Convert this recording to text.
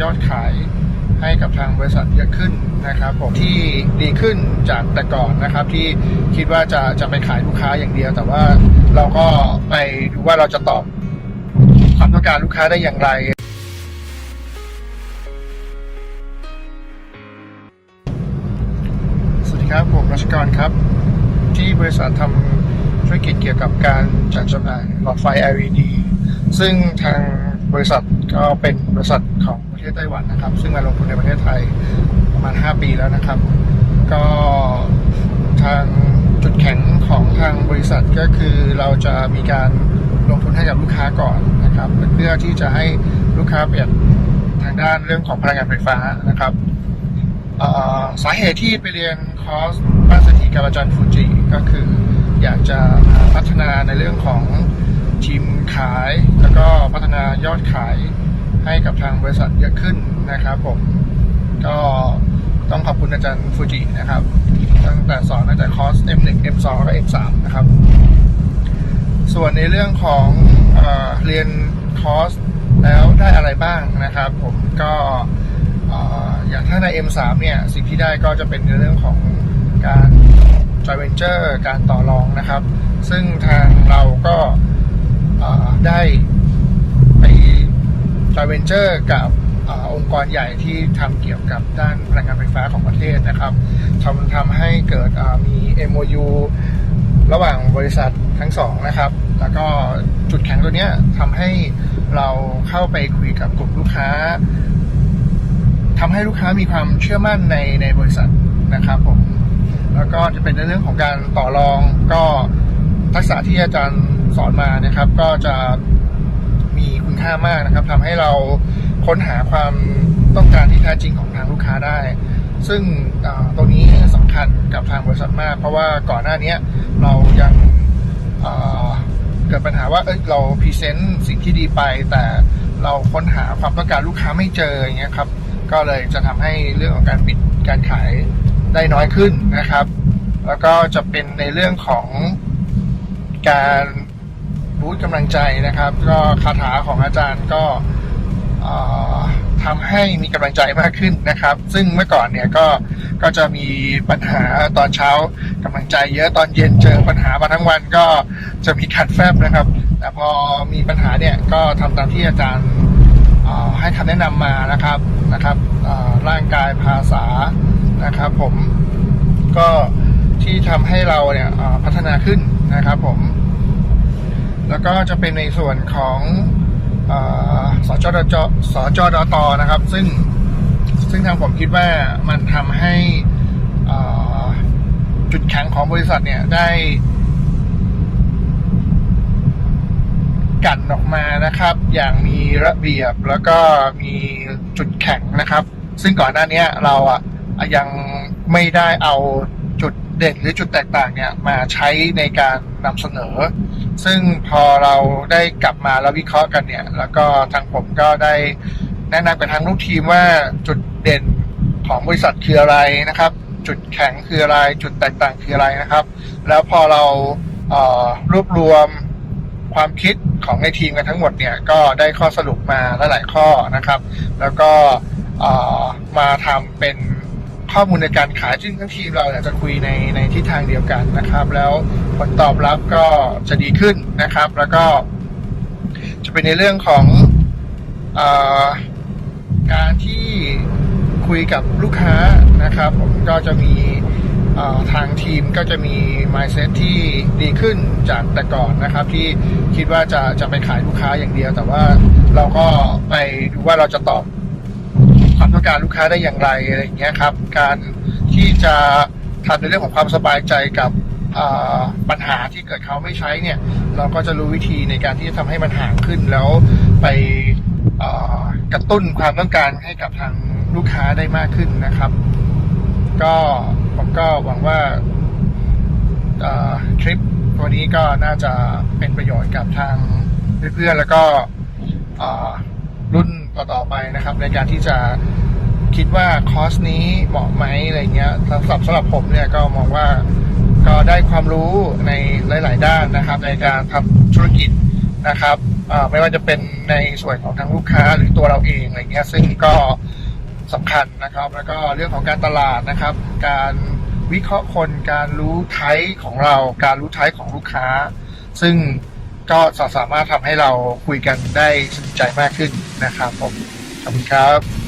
ยอดขายให้กับทางบริษัทเยอะขึ้นนะครับผมที่ดีขึ้นจากแต่ก่อนนะครับ ที่คิดว่าจะจะไปขายลูกค้าอย่างเดียว แต่ว่าเราก็ไปดูว่าเราจะตอบความต้องการลูกค้าได้อย่างไรสวัสดีครับผมรัชกรครับ ที่บริษัททำธุรกิจเกี่ยวกับการจัดจำหน่ายหลอดไฟ LED ซึ่งทางบริษัทก็เป็นบริษัทของ ประเทศไต้หวันนะครับ ซึ่งมาลงทุนในประเทศไทยประมาณ 5 ปีแล้วนะครับ ก็ทางจุดแข็งของทางบริษัทก็คือเราจะมีการลงทุนให้กับลูกค้าก่อนนะครับ เพื่อที่จะให้ลูกค้าเปลี่ยนทางด้านเรื่องของพลังงานไฟฟ้านะครับสาเหตุที่ไปเรียนคอร์สบ้านเศรษฐีกับอาจารย์ฟูจิก็คืออยากจะพัฒนาในเรื่องของทีมขาย แล้วก็พัฒนายอดขาย ให้กับทางบริษัทเยอะขึ้นนะครับผมก็ต้องขอบคุณอาจารย์ฟูจินะครับ ตั้งแต่สอนตั้งแต่คอร์ส M1 M2 แล้วก็ M3 นะครับ ส่วนในเรื่องของเอเรียนคอร์สแล้วได้อะไรบ้างนะครับ ผมก็เอ่อย่างถ้าใน M3 เนี่ยสิ่งที่ได้ก็จะเป็นในเรื่องของการ joint venture การต่อรองนะครับ ซึ่งทางเราก็ได้ joint venture กับอองค์กรใหญ่ที่ทำเกี่ยวกับด้านพลังงานไฟฟ้าของประเทศนะครับทำทำให้เกิดเอ่อมี MOU ระหว่างบริษัททั้งสองนะครับ แล้วก็จุดแข็งตัวนี้ทำให้เราเข้าไปคุยกับกลุ่มลูกค้าทำให้ลูกค้ามีความเชื่อมั่นในในบริษัทนะครับผม แล้วก็จะเป็นในเรื่องของการต่อรองก็ทักษะที่อาจารย์สอนมานะครับ ก็จะ คุณค่ามากนะครับทำให้เราค้นหาความต้องการที่แท้จริงของทางลูกค้าได้ ซึ่งตรงนี้สำคัญกับทางบริษัทมาก เพราะว่าก่อนหน้านี้เรายังเกิดปัญหาว่าเอ้ยเราพรีเซนต์สิ่งที่ดีไป แต่เราค้นหาความต้องการลูกค้าไม่เจออย่างเงี้ยครับก็เลยจะทำให้เรื่องของการปิดการขายได้น้อยขึ้นนะครับ แล้วก็จะเป็นในเรื่องของการ บูตกำลังใจนะครับ ก็คาถาของอาจารย์ก็ทำให้มีกำลังใจมากขึ้นนะครับ ซึ่งเมื่อก่อนเนี่ยก็ก็จะมีปัญหาตอนเช้ากำลังใจเยอะตอนเย็นเจอปัญหามาทั้งวันก็จะมีขัดแฟบนะครับ แต่พอมีปัญหาเนี่ยก็ทำตามที่อาจารย์ให้คำแนะนำมานะครับนะครับร่างกายภาษานะครับ ผมก็ที่ทำให้เราเนี่ยพัฒนาขึ้นนะครับผม แล้วก็จะเป็นในส่วนของออสจดจสจดตนะครับ ซึ่งซึ่งทางผมคิดว่ามันทำให้จุดแข็งของบริษัทเนี่ยได้กันออกมานะครับ อย่างมีระเบียบแล้วก็มีจุดแข็งนะครับ ซึ่งก่อนหน้านี้เราอะยังไม่ได้เอาจุดเด่นหรือจุดแตกต่างเนี่ยมาใช้ในการนำเสนอ ซึ่งพอเราได้กลับมาแล้ววิเคราะห์กันเนี่ย แล้วก็ทางผมก็ได้แนะนำกับทางลูกทีมว่าจุดเด่นของบริษัทคืออะไรนะครับ จุดแข็งคืออะไร จุดแตกต่างคืออะไรนะครับ แล้วพอเราเรวบรวมความคิดของในทีมกันทั้งหมดเนี่ยก็ได้ข้อสรุปมาหลายข้อนะครับ แล้วก็มาทำเป็น ข้อมูลในการขายซึ่งทั้งทีมเราเนี่ยจะคุยในในทิศทางเดียวกันนะครับ แล้วผลตอบรับก็จะดีขึ้นนะครับ แล้วก็ จะเป็นในเรื่องของอการที่คุยกับลูกค้านะครับ ผมก็จะมีทางทีมก็จะมี mindset ที่ดีขึ้นจากแต่ก่อนนะครับ ที่คิดว่าจะจะไปขายลูกค้าอย่างเดียว แต่ว่าเราก็ไปดูว่าเราจะตอบ ต้องการลูกค้าได้อย่างไรอะไรอย่างเงี้ยครับ การที่จะทำในเรื่องของความสบายใจกับปัญหาที่เกิดเขาไม่ใช้เนี่ย เราก็จะรู้วิธีในการที่จะทำให้มันห่างขึ้นแล้วไปกระตุ้นความต้องการให้กับทางลูกค้าได้มากขึ้นนะครับ ก็ผมก็หวังว่าทริปตัวนี้ก็น่าจะเป็นประโยชน์กับทางเพื่อนๆแล้วก็รุ่นต่อๆไปนะครับ ในการที่จะ คิดว่าคอร์สนี้เหมาะไหมอะไรเงี้ยสำหรับสำหรับผมเนี่ยก็มองว่าก็ได้ความรู้ในหลาย ๆ ด้านนะครับ ในการทำธุรกิจนะครับไม่ว่าจะเป็นในส่วนของทางลูกค้าหรือตัวเราเองอะไรเงี้ยซึ่งก็สำคัญนะครับ แล้วก็เรื่องของการตลาดนะครับ การวิเคราะห์คนการรู้ไทป์ของเรา การรู้ไทป์ของลูกค้า ซึ่งก็สามารถทำให้เราคุยกันได้สนใจมากขึ้นนะครับผมขอบคุณครับ